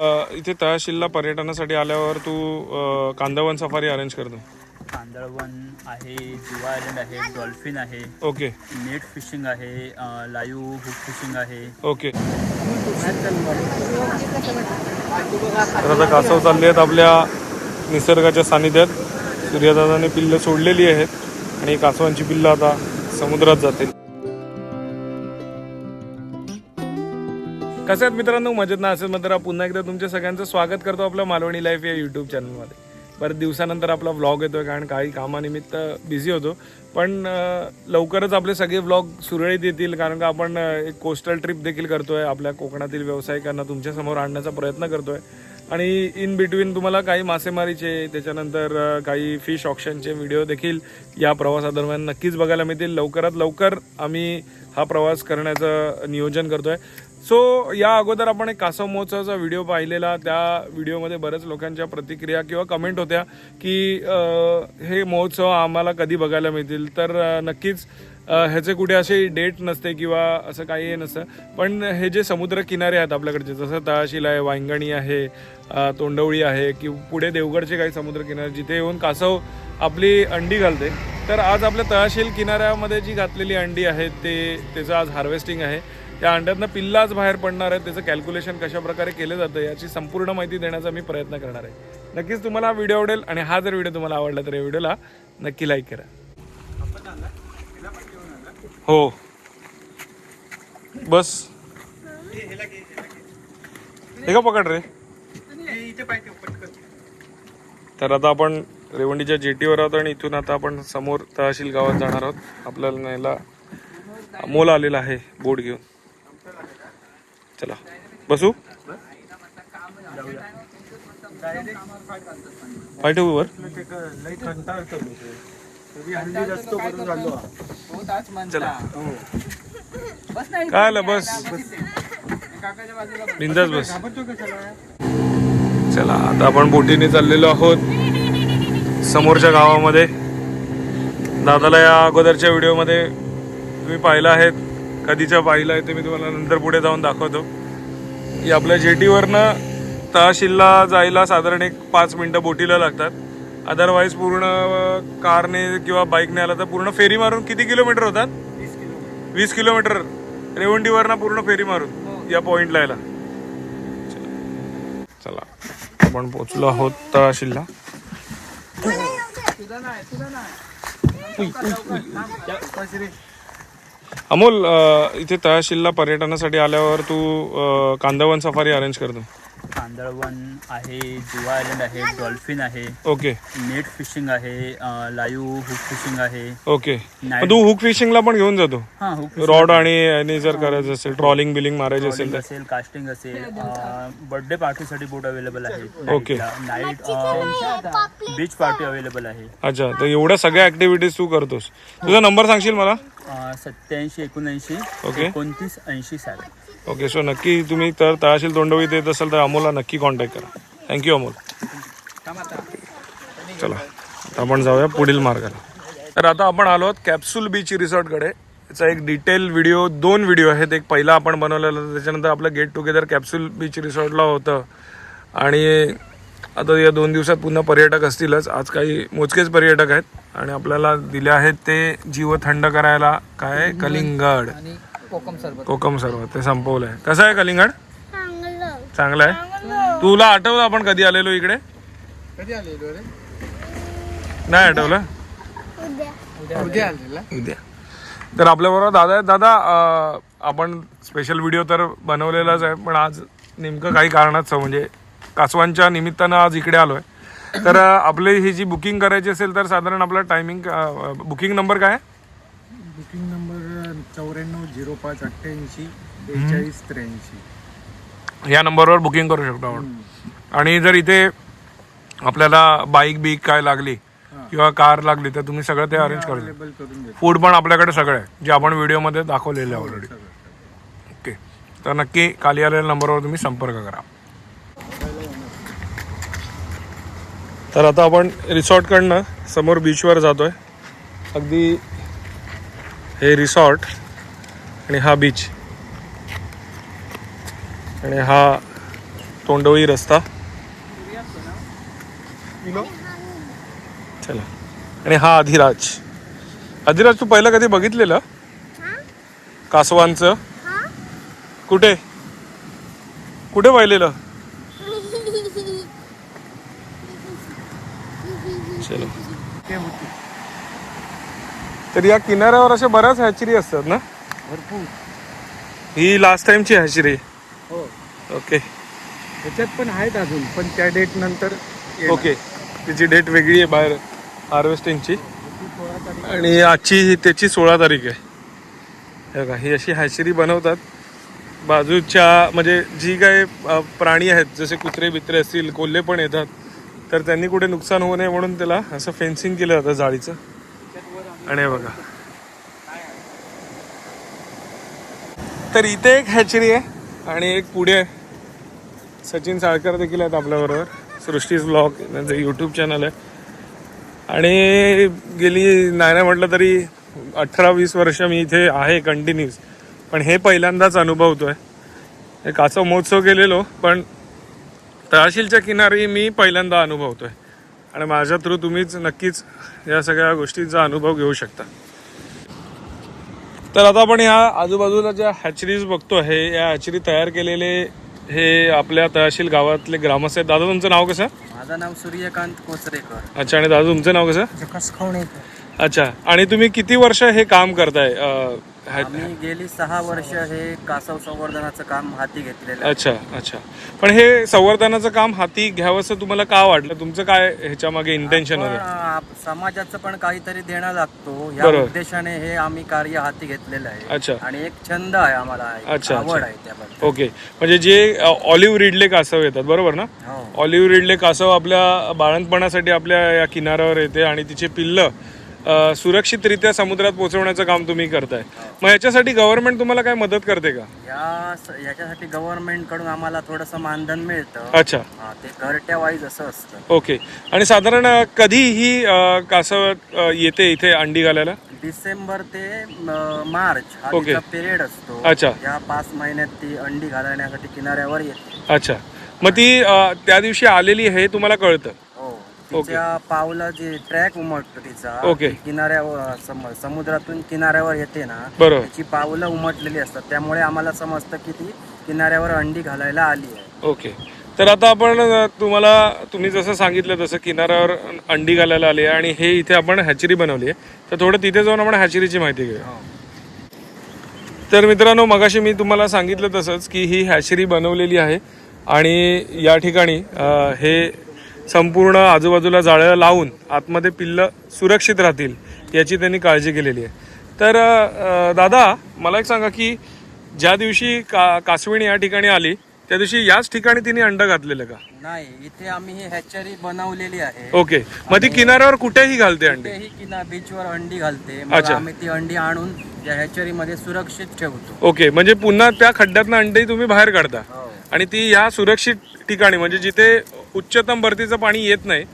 इथे तहसीलला पर्यटनासाठी आल्यावर तू कांदळवन सफारी अरेंज करतो कांदळवन आहे जुवा आयलंड आहे डॉल्फिन आहे ओके. नेट फिशिंग आहे लाईव्ह हुक फिशिंग आहे. ओके. तर आता कासव चालले आहेत आपल्या निसर्गाच्या सानिध्यात. सूर्यदादाने पिल्लं सोडलेली आहेत आणि कासवांची पिल्लं आता समुद्रात जातील. कसं आहेत मित्रांनो? मजेत ना? असेल मात्र पुन्हा एकदा तुमच्या सगळ्यांचं स्वागत करतो आपल्या मालवणी लाईफ या यूट्यूब चॅनलमध्ये बरं दिवसानंतर आपला व्लॉग येतोय कारण काही कामानिमित्त बिझी होतो. पण लवकरच आपले सगळे व्लॉग सुरळीत येतील कारण का आपण एक कोस्टल ट्रिप देखील करतोय. आपल्या कोकणातील व्यावसायिकांना तुमच्यासमोर आणण्याचा प्रयत्न करतोय. आणि इन बिटवीन तुम्हाला काही मासेमारीचे त्याच्यानंतर काही फिश ऑप्शनचे व्हिडिओ देखील या प्रवासादरम्यान नक्कीच बघायला मिळतील. लवकरात लवकर आम्ही हा प्रवास करण्याचं नियोजन करतोय. सो या अगोदर आपण एक कासव महोत्सवाचा व्हिडिओ पाहिलेला. त्या व्हिडिओमध्ये बऱ्याच लोकांच्या प्रतिक्रिया किंवा कमेंट होत्या की हे महोत्सव आम्हाला कधी बघायला मिळतील. तर नक्कीच ह्याचे कुठे असे डेट नसते किंवा असं काही हे नसतं. पण हे जे समुद्र किनारे आहेत आपल्याकडचे जसं तळाशील आहे वांगणी आहे तोंडवळी आहे की पुढे देवगडचे काही समुद्र किनारे जिथे येऊन कासव आपली अंडी घालते. तर आज आपल्या तळाशील किनाऱ्यामध्ये जी घातलेली अंडी आहे ते त्याचं आज हार्वेस्टिंग आहे. त्या अंड्यातनं पिल्लाच बाहेर पडणार आहे त्याचं कॅल्क्युलेशन कशाप्रकारे केलं जातं याची संपूर्ण माहिती देण्याचा मी प्रयत्न करणार आहे. नक्कीच तुम्हाला हा व्हिडिओ आवडेल आणि हा जर व्हिडिओ तुम्हाला आवडला तर या व्हिडिओला नक्की लाईक करा. हो. बस. हे का पकड रे? तर आता आपण रेवंडीच्या जेटीवर आहोत आणि इथून आता आपण समोर तहसील गावात जाणार आहोत. आपल्याला न्यायला मोल आलेला आहे बोट घेऊन. चला. बसू? पाय ठेवू वर? काय आलं? बस. बिंदास बस. चला आता आपण बोटीने चाललेलो आहोत समोरच्या गावामध्ये. दादाला या अगोदरच्या व्हिडिओमध्ये तुम्ही पाहिलं आहेत. कधीच्या पाहिलं आहे ते मी तुम्हाला नंतर पुढे जाऊन दाखवतो. की आपल्या जेटीवरनं तहसीलला जायला साधारण एक पाच मिनटं बोटीला लागतात. अदरवाईज पूर्ण कारने किंवा बाईकने आला तर पूर्ण फेरी मारून किती किलोमीटर होतात? वीस किलोमीटर. रेवंडीवरनं पूर्ण फेरी मारून या पॉइंटला यायला. चला आपण पोचलो आहोत तहसीलला अमोल इथे तहसीलला पर्यटनासाठी आल्यावर तू अ, कांदळवन सफारी अरेंज करतो कांदळवन आहे जुवा आयलंड आहे डॉल्फिन आहे ओके नेट फिशिंग आहे लाईव्ह हुक फिशिंग आहे. ओके तू हुक फिशिंगला पण घेऊन जातो. हां हुक रॉड आणि जर करायचं असेल ट्रॉलिंग बिलिंग मारायचं असेल तर? असेल कास्टिंग असेल बर्थडे पार्टीसाठी बोट अवेलेबल आहे. Okay. Night beach party available आहे अच्छा तर एवढ्या सगळ्या ऍक्टिव्हिटीज तू करतोस. तुझा नंबर सांगशील मला? सत्याऐंशी एकोणऐंशी ओके. एकोणतीस ऐंशी साठ ओके सो नक्की तुम्ही तर तहसील तोंडवीत येत असाल तर अमोलला नक्की कॉन्टॅक्ट करा. Thank you Amol. चला आता आपण जाऊया पुढील मार्गाला. तर आता आपण आलो आहोत कॅप्सूल बीच रिसॉर्टकडे याचा एक डिटेल व्हिडिओ दोन व्हिडिओ आहेत. एक पहिला आपण बनवलेला त्याच्यानंतर आपलं गेट टुगेदर कॅप्सूल बीच रिसॉर्टला होतं. आणि आता या दोन दिवसात पुन्हा पर्यटक असतीलच. आज काही मोजकेच पर्यटक आहेत. आणि आपल्याला दिले आहेत ते जीव थंड करायला. काय? कलिंगड. कोकम सरबत. ते संपवलंय. कसं आहे कलिंगड? चांगलं. आहे? तुला आठवलं आपण कधी आलेलो इकडे? कधी आलेलो रे? नाही आठवलं? उद्या. तर आपल्याबरोबर दादा आहेत दादा आपण स्पेशल व्हिडिओ तर बनवलेलाच आहे पण आज नेमकं काही कारणास्तव म्हणजे कासवांच्या निमित्तानं आज इकडे आलोय. तर अं, आपली ही जी बुकिंग करायची असेल तर साधारण आपला टायमिंग बुकिंग नंबर काय आहे? बुकिंग नंबर चौऱ्याण्णव झिरो पाच अठ्ठ्याऐंशी बेचाळीस त्र्याऐंशी. या नंबरवर बुकिंग करू शकतो आपण. आणि जर इथे आपल्याला बाईक बीक काय लागली किंवा कार लागली तर तुम्ही सगळं ते अरेंज करू अवेलेबल करून देतो. फूड पण आपल्याकडे सगळं आहे जे आपण व्हिडिओमध्ये दाखवलेलं आहे ऑलरेडी ओके तर नक्की खाली आलेल्या नंबरवर तुम्ही संपर्क करा. तर आता आपण रिसॉर्टकडनं समोर बीचवर जातोय. अगदी हे रिसॉर्ट. आणि हा बीच आणि हा तोंडवळी रस्ता. चला. आणि हा अधिराज. अधिराज तू पहिलं कधी बघितलेलं? कासवांचं. कुठे? कुठे पाहिलेलं चलो. तर या किनाऱ्यावर अशा बऱ्याच हॅचरी असतात ना? भरपूर. ही लास्ट टाइमची हॅचरी हो. ओके त्याच्यात पण आहेत अजून पण त्या डेट नंतर येणार. ओके तिची डेट वेगळी आहे बाहेर हार्वेस्टिंगची ती सोळा तारीख. आणि आजची ही त्याची सोळा तारीख आहे. हे बघा ही अशी हॅचरी बनवतात. बाजूच्या म्हणजे जी काय अ, प्राणी आहेत जसे कुत्रे बित्रे असतील कोल्हे पण येतात तर त्यांनी कुठे नुकसान होऊ नये म्हणून त्याला असं फेन्सिंग केलं जातं जाळीचं. आणि हे बघा. तर इथे एक हॅचरी आहे आणि एक पुढे आहे. सचिन साळकर देखील आहेत आपल्याबरोबर सृष्टीज ब्लॉग त्यांचं यूट्यूब चॅनल आहे. आणि गेली नाही नाही म्हटलं तरी अठरा वीस वर्ष मी इथे आहे कंटिन्यूस पण हे पहिल्यांदाच अनुभवतो आहे हे काचा महोत्सव गेलेलो पण तळाशीलच्या किनारी मी पहिल्यांदा अनुभवतो आहे आणि माझ्या थ्रू तुम्हीच नक्कीच या सगळ्या गोष्टींचा अनुभव घेऊ शकता. तर आता आपण या आजूबाजूला ज्या हॅचरीज बघतो हे या हॅचरी तयार केलेले हे आपल्या तळाशील गावातले ग्रामस्थ आहेत. दादा तुमचं नाव कसं? माझं नाव सूर्यकांत कोचरेकर. अच्छा आणि दादा तुमचं नाव कसं? अच्छा आणि तुम्ही किती वर्ष हे काम करताय? अं, आम्ही गेली सहा वर्ष हे कासव संवर्धनाचं काम हाती घेतलेलं आहे. अच्छा अच्छा. पण हे संवर्धनाचं काम हाती घ्यावंसं तुम्हाला का वाटलं? तुमचं काय ह्याच्या मागे इंटेन्शन पण, होतं आप- समाजाचं पण काहीतरी देणं लागतो. या बरोबर. उद्देशाने हे आम्ही कार्य हाती घेतलेलं आहे. अच्छा. आणि एक छंद आहे आम्हाला अच्छा, आवड अच्छा. आहे त्याबद्दल. ओके. म्हणजे जे ऑलिव्ह रिडले कासव येतात बरोबर ना? हो. ऑलिव्ह रिडले कासव आपल्या बाळणपणासाठी आपल्या या किनाऱ्यावर येते आणि तिचे पिल्लं सुरक्षितरित्या समुद्रात पोहोचवण्याचं काम तुम्ही करताय. मग याच्यासाठी गव्हर्नमेंट तुम्हाला काय मदत करते का? या याच्यासाठी गव्हर्नमेंटकडून आम्हाला थोडस मानधन मिळतं. अच्छा. हा, ते घरट्या वाईज असं असतं. ओके. आणि साधारण कधी ही अं, कासव अं, येते इथे अंडी घालायला? डिसेंबर ते म, मार्च हा ओके. तिचा पिरियड असतो. अच्छा. या पाच महिन्यात ती अंडी घालण्यासाठी किनाऱ्यावर येते. अच्छा. मग ती अं, त्या दिवशी आलेली हे तुम्हाला कळतं? तिच्या पावला जे ट्रॅक उमटतो तिचा ओके. किनाऱ्यावर सम- समुद्रातून किनाऱ्यावर येते ना बरोबर. त्याची पावलं उमटलेली असतात. त्यामुळे आम्हाला समजतं की ती किनाऱ्यावर अंडी घालायला आली आहे. ओके तर आता आपण अ, तुम्हाला तुम्ही जसं सांगितलं तसं किनाऱ्यावर अंडी घालायला आली आहे आणि हे इथे आपण हॅचरी बनवली आहे. तर थोडं तिथे जाऊन आपण हॅचरीची माहिती घेऊया. तर मित्रांनो मगाशी मी तुम्हाला सांगितलं तसंच की ही हॅचरी बनवलेली आहे. आणि या ठिकाणी अ, हे संपूर्ण आजूबाजूला जाळ्या लावून आतमध्ये पिल्लं सुरक्षित राहतील याची त्यांनी काळजी केलेली आहे. तर दादा मला एक सांगा की ज्या दिवशी का कासविणी या ठिकाणी आली त्या दिवशी याच ठिकाणी तिने अंड घातलेलं का? नाही इथे आम्ही ही हॅचरी बनवलेली आहे. ओके. मग ती किनाऱ्यावर कुठेही घालते अंडी? कुठेही किना बीचवर अंडी घालते. मग अच्छा. आम्ही ती अंडी आणून त्या हॅचरी मध्ये सुरक्षित ठेवतो. ओके. म्हणजे पुन्हा त्या खड्ड्यातनं अंडी तुम्ही बाहेर काढता. हो. आणि ती ह्या सुरक्षित ठिकाणी म्हणजे जिथे उच्चतम भरतीचं पाणी येत नाही.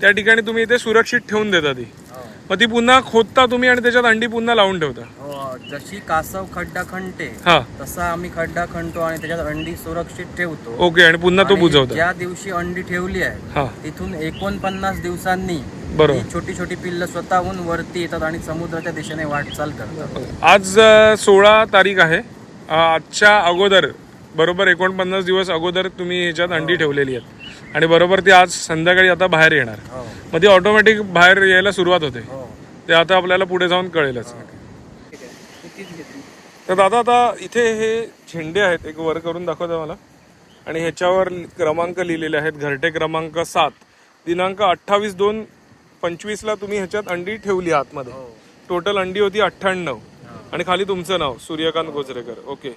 त्या ठिकाणी तुम्ही इथे सुरक्षित ठेवून देता ती. हो. मग ती पुन्हा खोदता तुम्ही आणि त्याच्यात अंडी पुन्हा लावून ठेवता. हो जशी कासव खड्डा खणते हा. तसा आम्ही खड्डा खणतो आणि त्याच्यात अंडी सुरक्षित ठेवतो. ओके आणि पुन्हा तो आणि बुजवता. ज्या दिवशी अंडी ठेवली आहे हा. तिथून एकोणपन्नास दिवसांनी बरोबर. ही छोटी छोटी पिल्ल स्वतःहून वरती येतात आणि समुद्राच्या दिशेने वाटचाल करतात. आज सोळा तारीख आहे. अ, आजच्या अगोदर बरोबर एकोणपन्नास दिवस अगोदर तुम्ही ह्याच्यात अंडी ठेवलेली आहेत. आणि बरोबर ती आज संध्याकाळी आता बाहेर येणार. हो. मग ती ऑटोमॅटिक बाहेर यायला सुरुवात होते. हो. ते आता आपल्याला पुढे जाऊन कळेलच. तर दादा आता इथे हे झेंडे आहेत एक वर करून दाखवता मला. आणि ह्याच्यावर क्रमांक लिहिलेले आहेत घरटे क्रमांक सात. दिनांक अठ्ठावीस दोन पंचवीसला तुम्ही ह्याच्यात अंडी ठेवली आतमध्ये. टोटल अंडी होती अठ्ठ्याण्णव. आणि खाली तुमचं नाव सूर्यकांत गोचरेकर ओके.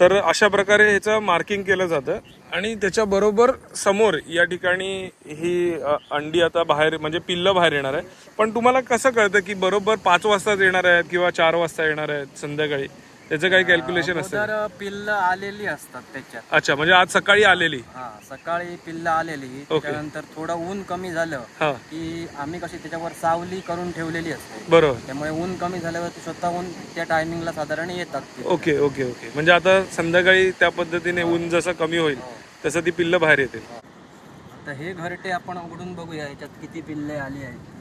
तर अशा प्रकारे ह्याचं मार्किंग केलं जातं. आणि त्याच्याबरोबर समोर या ठिकाणी ही अंडी आता बाहेर म्हणजे पिल्लं बाहेर येणार आहे. पण तुम्हाला कसं कळतं की बरोबर पाच वाजताच येणार आहेत किंवा चार वाजता येणार आहेत संध्याकाळी? त्याचं काही कॅल्क्युलेशन असतं अगोदर पिल्ल आलेली असतात त्याच्यात. अच्छा म्हणजे आज सकाळी आलेली. हा सकाळी पिल्ल आलेली. त्याच्यानंतर थोडं ऊन कमी झालं हा. की आम्ही कशी त्याच्यावर सावली करून ठेवलेली असते. बरोबर. त्यामुळे ऊन कमी झाल्यावर ती स्वतःहून त्या टायमिंगला साधारण येतात ते. Okay okay okay. म्हणजे आता संध्याकाळी त्या पद्धतीने ऊन जसं कमी होईल तसं ती पिल्लं बाहेर येतील. आता हे घरटे आपण उघडून बघूया याच्यात किती पिल्ले आली आहेत.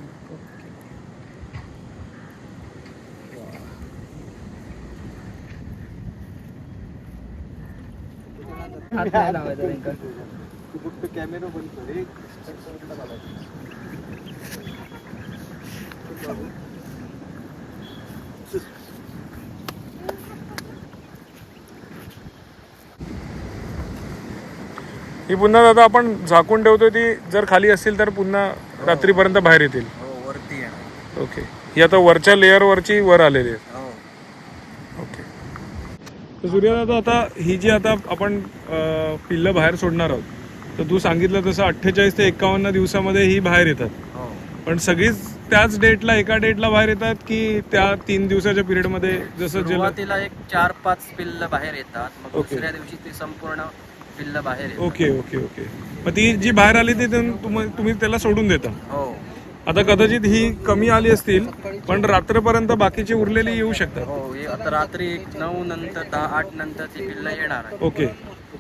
ही पुन्हा दादा आपण झाकून ठेवतोय ती जर खाली असतील तर पुन्हा रात्रीपर्यंत बाहेर येतील. हो वरती ओके. ही आता वरच्या लेअरवरची वर आलेली आहे हो तर सूर्यदादा आता ही जी आता आपण पिल्लं बाहेर सोडणार आहोत तर तू सांगितलं तसं अठ्ठेचाळीस ते एकावन्न दिवसामध्ये ही बाहेर येतात. हो. पण सगळीच त्याच डेटला एका डेटला बाहेर येतात की त्या तीन दिवसाच्या पिरियडमध्ये जसं सुरुवातीला एक चार पाच पिल्ल बाहेर येतात मग ओके. दुसऱ्या दिवशी ती संपूर्ण पिल्ल बाहेर ओके ओके ओके. मग ती जी बाहेर आली ती तुम- तुम- तुम्ही त्याला सोडून देता. हो. आता कदाचित ही कमी आली असतील पण रात्रपर्यंत बाकीची उरलेली येऊ शकतात. हो हे आता रात्री एक नऊ नंतर दहा आठ नंतर ती पिल्ल येणार आहे ओके.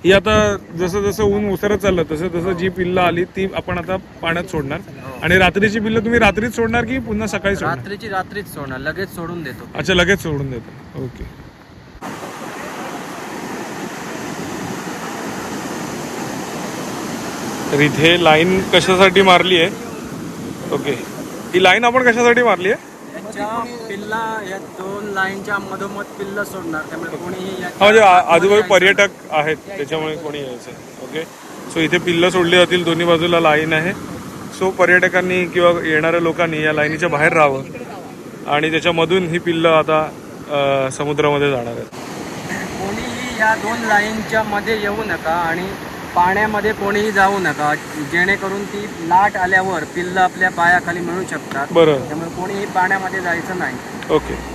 ही आता जसं जसं ऊन उसरत चाललं तसं तसं जी पिल्लं आली ती आपण आता पाण्यात सोडणार. आणि रात्रीची पिल्लं तुम्ही रात्रीच सोडणार की पुन्हा सकाळी सोडणार? रात्रीची रात्रीच सोडणार लगेच सोडून देतो. अच्छा लगेच सोडून देतो. ओके. तर इथे लाईन कशासाठी मारली आहे ओके. ही लाईन आपण कशासाठी मारली आहे? पिल्ला या दोन लाईनच्या मधोमध पिल्ल सोडणार त्यामुळे कोणीही हा याच्या म्हणजे आ- आजूबाजू पर्यटक आहेत त्याच्यामुळे कोणी यायचं ओके. सो इथे पिल्लं सोडली जातील दोन्ही बाजूला लाईन आहे. सो पर्यटकांनी किंवा येणाऱ्या लोकांनी या लाईनीच्या बाहेर राहावं. आणि त्याच्यामधून ही पिल्लं आता अं, समुद्रामध्ये जाणार आहेत. कोणीही या दोन लाईनच्या मध्ये येऊ नका आणि पाण्यामध्ये कोणीही जाऊ नका. जेणेकरून ती लाट आल्यावर पिल्ल आपल्या पायाखाली मिळू शकतात. बरं. त्यामुळे कोणीही पाण्यामध्ये जायचं नाही. ओके.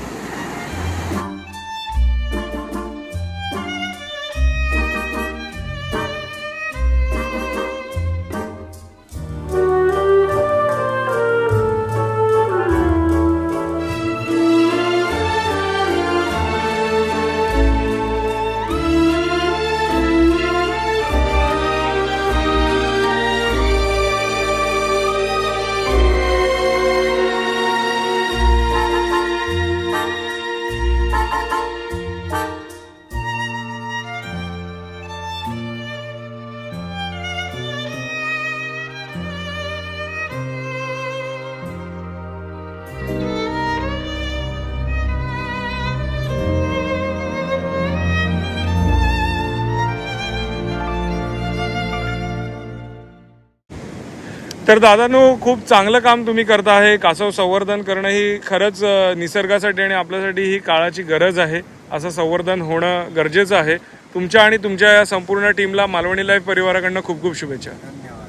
तर दादानो खूप चांगलं काम तुम्ही करता आहे. कासव संवर्धन करणं ही खरंच निसर्गासाठी आणि आपल्यासाठी ही काळाची गरज आहे. असं संवर्धन होणं गरजेचं आहे. तुमच्या आणि तुमच्या या संपूर्ण टीमला मालवणी लाईफ परिवाराकडनं खूप खूप शुभेच्छा. धन्यवाद.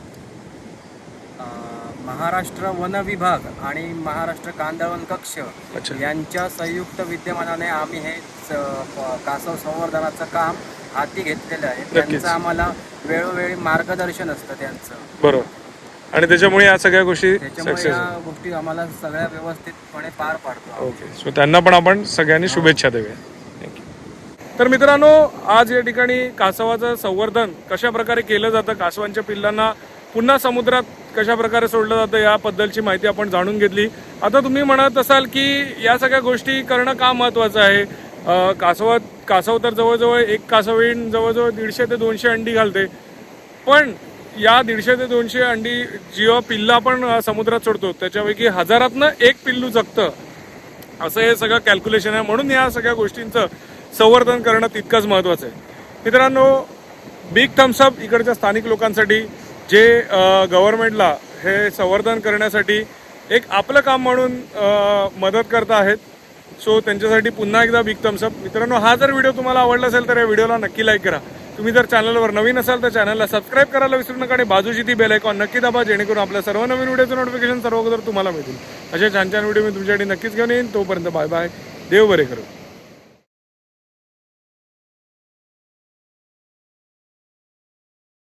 महाराष्ट्र वन विभाग आणि महाराष्ट्र कांदळवन कक्ष. यांच्या संयुक्त विद्यमानाने आम्ही हे कासव संवर्धनाचं काम हाती घेतलेलं आहे. त्यांचं आम्हाला वेळोवेळी मार्गदर्शन असतं त्यांचं. बरोबर. आणि त्याच्यामुळे या सगळ्या गोष्टी त्याच्यामुळे सक्सेस या गोष्टी आम्हाला सगळ्या व्यवस्थितपणे पार पाडतो ओके सो त्यांना पण आपण सगळ्यांनी शुभेच्छा देऊया. थँक्यू तर मित्रांनो आज या ठिकाणी कासवाचं संवर्धन कशा प्रकारे केलं जातं कासवांच्या पिल्लांना पुन्हा समुद्रात कशा प्रकारे सोडलं जातं याबद्दलची माहिती आपण जाणून घेतली. आता तुम्ही म्हणत असाल की या सगळ्या गोष्टी करणं का महत्त्वाचं आहे? अं, कासवात कासव तर जवळजवळ एक कासवीण जवळजवळ दीडशे ते दोनशे अंडी घालते. पण या दीडशे ते दोनशे अंडी जिओ पिल्ला आपण समुद्रात सोडतो. त्याच्यापैकी हजारातनं एक पिल्लू जगतं. असं हे सगळं कॅल्क्युलेशन आहे. म्हणून या सगळ्या गोष्टींचं संवर्धन करणं तितकंच महत्त्वाचं आहे. मित्रांनो बिग थम्सअप इकडच्या स्थानिक लोकांसाठी जे गव्हर्नमेंटला हे संवर्धन करण्यासाठी एक आपलं काम म्हणून मदत करत आहेत. सो त्यांच्यासाठी पुन्हा एकदा बिग थम्सअप मित्रांनो हा जर व्हिडिओ तुम्हाला आवडला असेल तर या व्हिडिओला नक्की लाईक करा. तुम्ही जर चॅनलवर नवीन असाल तर चॅनलला सबस्क्राईब करायला विसरू नका आणि बाजूची ती बेल आयकॉन नक्की दाबा जेणेकरून आपल्या सर्व नवीन व्हिडिओचं नोटिफिकेशन सर्व अगोदर तुम्हाला मिळतील. असे छान छान व्हिडिओ मी तुमच्यासाठी नक्कीच घेऊन येईन. तोपर्यंत बाय बाय देव बरे करू.